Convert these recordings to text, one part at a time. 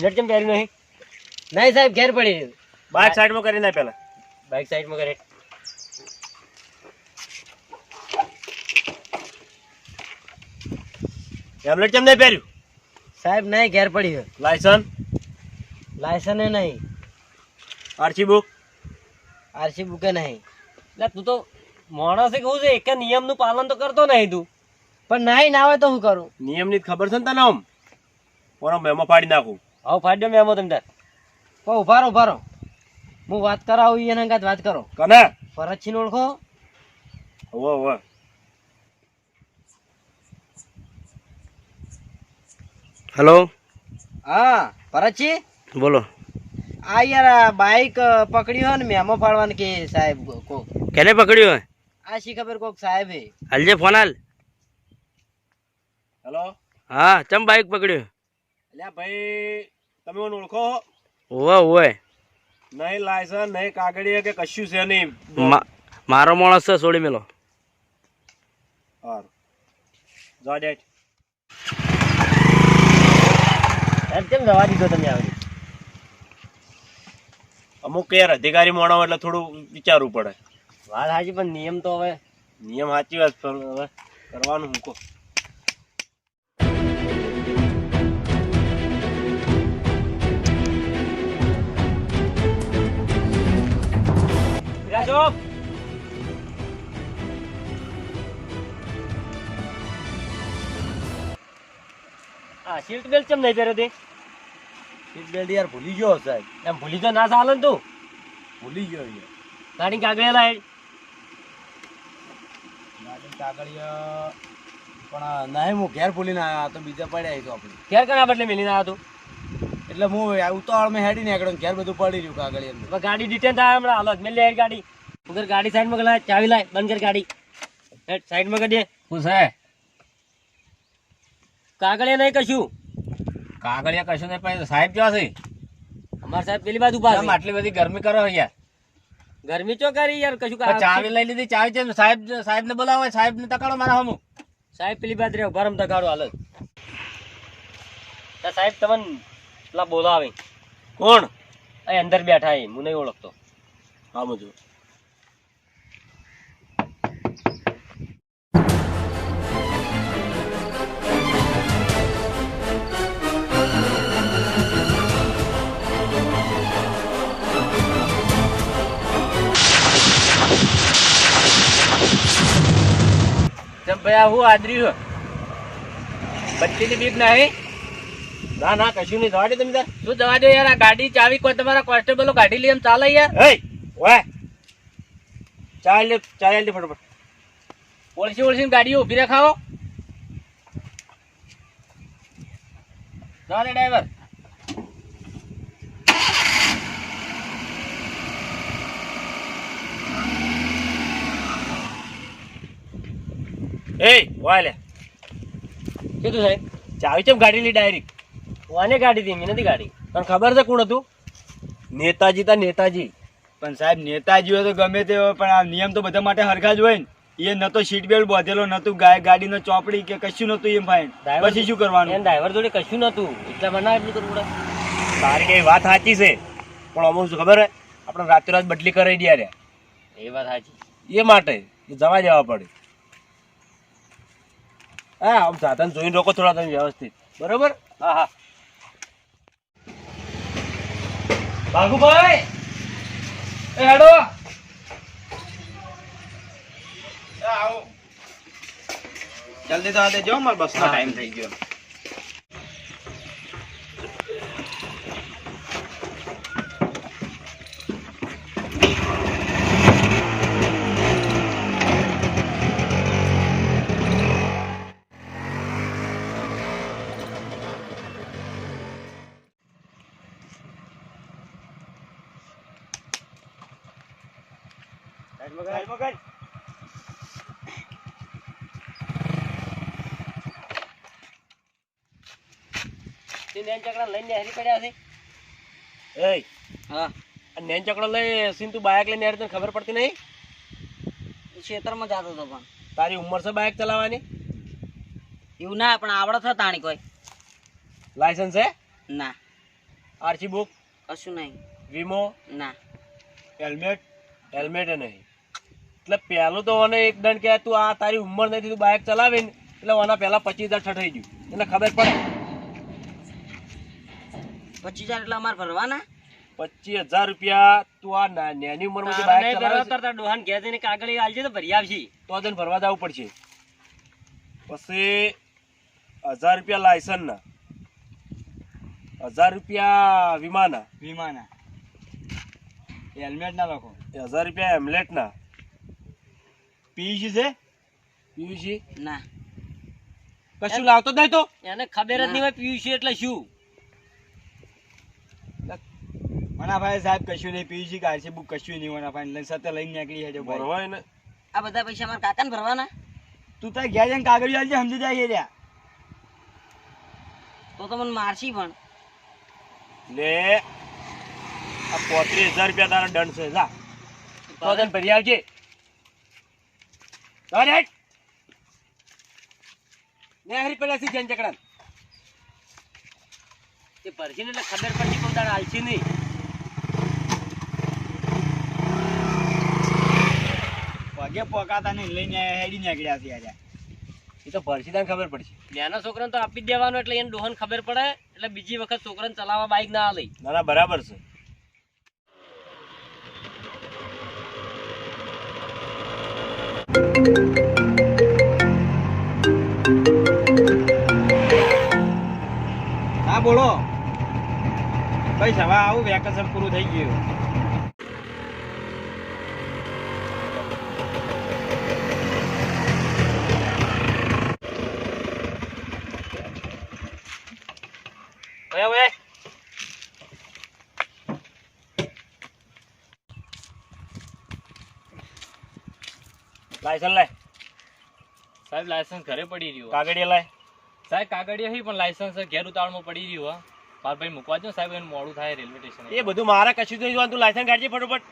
Helmet કેમ પહેર્યું નહીં? નહીં સાહેબ ઘેર પડી બાઇક સાઈડમાં કરી નાખ પહેલાં. બાઇક સાઈડમાં કરે. હેલ્મેટ કેમ નહીં પહેર્યું? સાહેબ નહીં ઘેર પડી રહ્યું. લાયસન્સ લાયસન્સ નહીં. RC book? આરસી બુકે નહીં. એટલે તું તો માણસે કહું છે એક નિયમનું પાલન તો કરતો નહીં તું. પણ નહીં ના હોય તો શું કરું? નિયમની ખબર છે ને તને આમ? ઓનો મેમો પાડી નાખું. હવે ફાડ્યો મેમો તમે તાર પણ ઉભારો ઉભારો. હું વાત કરાવું એના અંગાત વાત કરો. કને? ફરજથી ઓળખો. હોવે હોવે. હેલો હા ફરજથી બોલો. આ યાર બાઈક પકડ્યું હોય ને મેમો ફાડવાનું કે સાહેબ કોક? કેને પકડ્યું હોય? આ શી ખબર કોક સાહેબ? હે હાલજે ફોન હાલ. હેલો હા ચમ બાઈક પકડ્યું? અલ્યા ભાઈ તમે મને ઓળખો? ઓવે ઓવે. નહીં લાયસન્સ નહીં કાગળિયા કે કશું છે નહીં. મારો માણસ છે છોડી મેલો. હારું. જા ડેટ સાહેબ કેમ જવા દીધો તમે આવી અમુક યાર અધિકારી મોણો એટલે થોડું વિચારવું પડે. વાત સાચી પણ નિયમ તો હવે. નિયમ સાચી વાત હવે કરવાનું હું વિરાજો આ સીટ બેલ્ટ કેમ નહીં પહેર્યો તે? સીટ બેલ્ટ યાર ભૂલી ગયો સાહેબ. એમ ભૂલી તો ના ચાલે ને તું? ભૂલી ગયો યાર. ગાડી કાગળ લાય. ગાડી કાગળિયા પણ નહીં હું ઘેર ભૂલીને આવ્યો તો બીજા પડ્યા તો આપણે. ઘેર કણા બદલે મેલીને આવ્યો તું? એટલે હું ઉતાવળમાં હેડી નીકળ્યો ઘેર બધું પડી રહ્યું કાગળિયા ગાડી ડિટેન થાય હમણાં. હાલો મેં લે ગાડી. ઉધર ગાડી સાઈડમાં લાય ચાવી લાય બંધ કર ગાડી. હેડ સાઈડમાં કરી દે. છે? કાગળિયા નહીં કશું. કાગળિયા કશું નહીં પણ સાહેબ ક્યાં છે? અમાર સાહેબ પેલી બાજુ પાસે આટલી બધી ગરમી કરો યાર? ગરમી ચો કરી યાર કશું ચાવી લઈ લીધી ચાવી છે સાહેબ સાહેબ ને બોલાવો સાહેબ ને તકાડો મારા હમું. સાહેબ પેલી બાજુ રે ગરમ તકાડો હાલ. સાહેબ તમને પેલા બોલાવે. કોણ? અહીં અંદર બેઠા એ હું નહીં ઓળખતો. હા મજુ ચમ હું આદરી છું. બત્તીની બીક નહીં. ના ના કશું નહીં. જવા દે તમે શું જવા દો યાર? આ ગાડી ચાવી કોઈ તમારા કોન્સ્ટેબલો ગાડી લઈ એમ ચાલે યાર? હે ઓય. ચાલ લે ચાલ લે ફટાફટ. ઓળસી ઓળસીને ગાડી ઊભી રખાવો. ચાલે ડ્રાઈવર. એ વાલે. કીધું સાહેબ? ચાવી ચમ ગાડી લી ડાયરેક્ટ વાને ગાડી હતી મેં નથી ગાડી તને ખબર છે કોણ હતું? નેતાજી તા નેતાજી. પણ સાહેબ નેતાજી હોય તો ગમે તે હોય પણ આ નિયમ તો બધા માટે હરખા જ હોય ને. એ ન તો સીટ બેલ્ટ બાંધેલો નતું ગાય ગાડીનો ચોપડી કે કશું નતું એમ ફાઈન પછી શું કરવાનું? ડ્રાઈવર જોડે કશું નતું એટલા મને એટલું કરવું તારી કઈ વાત સાચી છે પણ અમુક શું ખબર હે? આપણે રાતોરાત બદલી કરાવી દે એ વાત સાચી. એ માટે જવા જવા પડે. હા આમ સાધન જોઈને રોકો થોડા તમે વ્યવસ્થિત. બરોબર? હા હા. ભાગુભાઈ એ હેડો. જલ્દી તો આ દેજો મારે બસનો ટાઈમ થઈ ગયો. નેન ચકડા લઈને હેરી પડ્યા છે એ હા નેન ચકડો લઈ સીન તું બાઇક લઈને યાર તને ખબર પડતી નહીં? ખેતરમાં જતો હતો પણ. તારી ઉંમર છે બાઇક ચલાવવાની? એવું ના પણ આવડત છે તાણી કોઈ. લાયસન્સ છે ના. આરસી બુક કશું નહીં. વીમો ના. હેલ્મેટ હેલ્મેટ નહીં. એટલે પહેલું તો મને એક દંડ કે તું આ તારી ઉંમર નથી તું બાઇક ચલાવે ને એટલે ઓના પહેલા પચીસ હજાર ઠઠાઈ ગયું. એને ખબર પડે. પચીસ હજાર એટલે અમારે ભરવાના? પચીસ હજાર રૂપિયા તું આ નાની ઉંમરમાં બાઇક ચલાવે ભરવા છે, તાર તાર ડોહાને કાગળ આલજે તો ભરી આવશે તો જઈને ભરવા જવું પડશે. પછી હજાર રૂપિયા લાયસન્સના. હજાર રૂપિયા વીમાના. વીમાના. હેલ્મેટ ના લખો હજાર રૂપિયા હેમલેટના. પીયુસી છે? પીયુસી ના. કશું લાવતો નહીં તો? એને ખબર જ નહીં હોય પીયુસી એટલે શું? મનાભાઈ સાહેબ કશું નહીં પીયુસી છે બુક કશું નહીં મનાભાઈ લઈને સતે લઈને નીકળી હજો ભરવાય ને. આ બધા પૈસા અમારા કાકાને ભરવાના? તું તાર ઘેર જઈને કાગળ આલજે સમજી જાય રહ્યા તો તો મને મારશી પણ. લે આ પોત્રીસ હજાર રૂપિયા તારા દંડ છે જા. તો તને ભરી આવજે ચાલ હેડ. ને હરી પેલા સી જન ચકડા તે ભરશે ને એટલે ખબર પડશે કોઈ દાડો આલશી નહીં. પગે પોકાતા નહીં લઈને હેડી નીકળ્યા છે આજે. એ તો ભરસી તને ખબર પડશે. નાના છોકરાને તો આપી જ દેવાનું એટલે એને ડોહન ખબર પડે એટલે બીજી વખત છોકરાને ચલાવવા બાઈક ના આલે ના ના બરાબર છે. હા બોલો. ભાઈ સવા આવું વેકેશન પૂરું થઈ ગયું હવે હવે લાયસન્સ લાય. સાહેબ લાયસન્સ ઘરે પડી રહ્યું કાગળિયા લાય. સાહેબ કાગળિયા હી પણ લાયસન્સ ઘેર ઉતાવળમાં પડી રહ્યું હા મારા ભાઈ મૂકવા જો સાહેબ એને મોડું થાય રેલવે સ્ટેશન એ. બધું મારે કશું નહીં જવાનું તું લાયસન્સ કાઢજે ફટોફટ.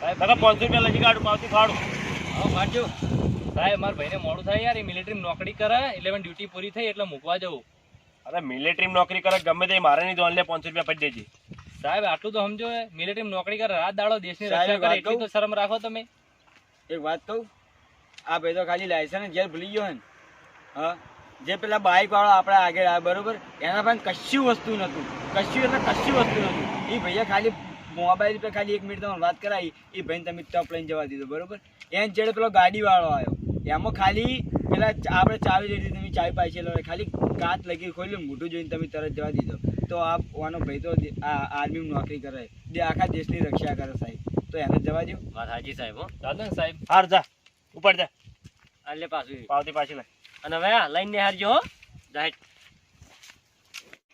સાહેબ તમે પાંચસો રૂપિયા લજી કાઢું પાવતી ફાડું. હા કાઢજો. સાહેબ મારા ભાઈને મોડું થાય યાર એ મિલિટરી નોકરી કરે એટલે ડ્યુટી પૂરી થઈ એટલે મૂકવા જવું. અરે મિલિટરી નોકરી કરે ગમે તે મારે નહીં જોવાનું લે પાંચસો રૂપિયા પડી દેજે. સાહેબ આટલું તો સમજો મિલિટરી નોકરી કરે રાત દાડો દેશની રક્ષા કરે એટલી તો શરમ રાખો તમે. એક વાત કહું? આ ભાઈ તો ખાલી લાયસન્સ ઘેર ભૂલી ગયો ને. હા? જે પેલા બાઇક વાળો આપણે આગળ આવે બરોબર? એના પાસે કશું વસ્તુ નહોતું. કશું એટલે કશું વસ્તુ નહોતું. એ ભૈયા ખાલી મોબાઈલ પર ખાલી એક મિનિટ તમારે વાત કરાવી. એ ભાઈને તમે ટપ લઈને જવા દીધો, બરોબર? એને જેડે પેલો ગાડીવાળો આવ્યો. એમાં ખાલી પેલા આપણે ચાવી લીધી તમે ચાવી પાછી ખાલી કાચ લગી ખોલ્યું મોઢું જોઈને તમે તરત જવા દીધો. તો આ વાનો ભાઈ તો આ આર્મીમાં નોકરી કરે જે આખા દેશની રક્ષા કરે સાહેબ. તો એને જવા દો વાત હાજી સાહેબ હો. દાદા ને સાહેબ. હાર જા. ઉપર જા. આલે પાછું. પાવતી પાછી લાય અને હવે લઈને હારજો હો. જાહેર.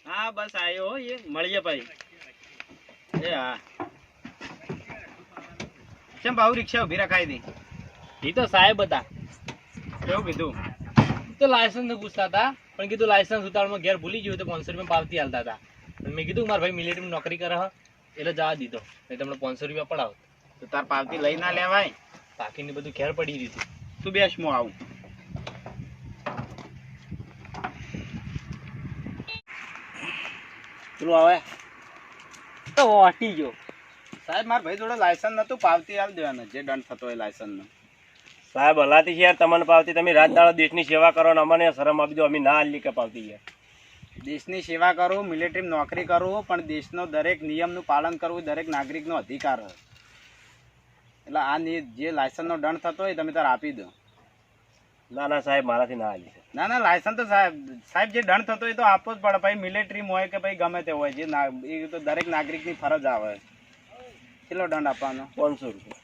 હા બસ આવ્યો એ મળીએ ભાઈ એ હા. કેમ ભાવ રિક્ષા ઊભી રખાઈ દી? એ તો સાહેબ હતા. કેવું કીધું? તો લાયસન્સ પૂછતા હતા પણ કીધું લાયસન્સ ઉતાવળમાં ઘેર ભૂલી ગયું તો પાંચસો રૂપિયા પાવતી હાલતા હતા. મેં કીધું મારા ભાઈ મિલિટરીમાં નોકરી કરે એટલે જવા દીધો. નહીં તમને પાંચસો રૂપિયા પડાવો તો તાર પાવતી લઈ ના લેવાય. બાકીની બધું ઘેર પડી દીધું તું બેસ હું આવું. પેલું આવે. તો વાટી ગયો. સાહેબ મારા ભાઈ જોડે લાયસન્સ નતું પાવતી આવી દેવાનું. જે દંડ થતો હોય લાયસન્સ નો. સાહેબ હલાતી છે યાર તમને પાવતી. તમે રાત દાડો દેશની સેવા કરો ને અમને શરમ આપી દો અમે ના હાલી કે પાવતી યાર દેશની સેવા કરવું મિલિટરી નોકરી કરવું પણ દેશનો દરેક નિયમનું પાલન કરવું દરેક નાગરિકનો અધિકાર હોય. એટલે આ જે લાયસન્સનો દંડ થતો હોય તમે તારે આપી દો. ના ના સાહેબ મારાથી ના હાલી ના ના લાયસન્સ તો સાહેબ સાહેબ જે દંડ થતો હોય તો આપવો જ પડે. ભાઈ મિલિટરીમાં હોય કે ભાઈ ગમે તે હોય જે ના એ તો દરેક નાગરિકની ફરજ આવે. કેટલો દંડ આપવાનો? પાંચસો રૂપિયા.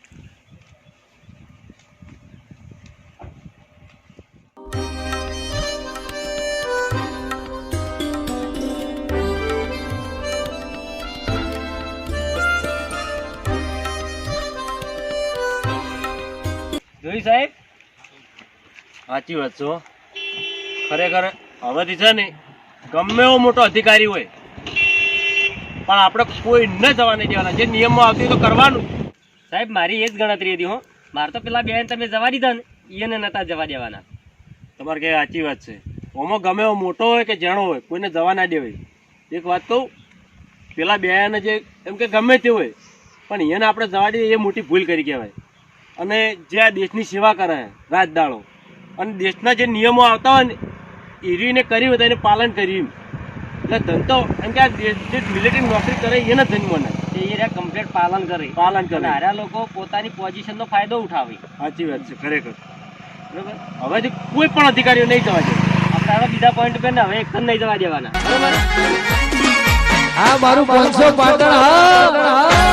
જોઈ સાહેબ? સાચી વાત છો ખરેખર હવેથી છે ને, ગમે એવો મોટો અધિકારી હોય, પણ આપણે કોઈ ન જવા નહીં દેવાના. જે નિયમમાં આવતી તો કરવાનું. સાહેબ, મારી એ જ ગણતરી હતી હો. મારે તો પેલા બેન તમે જવા દીધા ને એને નતા જવા દેવાના. તમારે કે સાચી વાત છે. ઓમાં ગમે એવો મોટો હોય કે જાણો હોય, કોઈને જવા ના દેવાય. એક વાત કહું, પેલા બેને જે, એમ કે ગમે તે હોય, પણ એને આપણે જવા દઈએ એ મોટી ભૂલ કરી કહેવાય. અને જે આ દેશની સેવા કરે રાત દાડો અને દેશના જે નિયમો આવતા હોય ને એરીને કરી બધા હોય એને પાલન કર્યું એટલે ધંધો એમ કે આ દેશ જે મિલિટરી નોકરી કરે એને ધન મને એ કમ્પ્લીટ પાલન કરે. પાલન કરે. હારા લોકો પોતાની પોઝિશનનો ફાયદો ઉઠાવે. સાચી વાત છે ખરેખર. બરોબર? જે કોઈ પણ અધિકારીઓ નહીં જવા દે. આપણે હવે બીજા પોઈન્ટ પર ને હવે એક નહીં જવા દેવાના. બરોબર હા મારું પાંચસો પાટણ હા.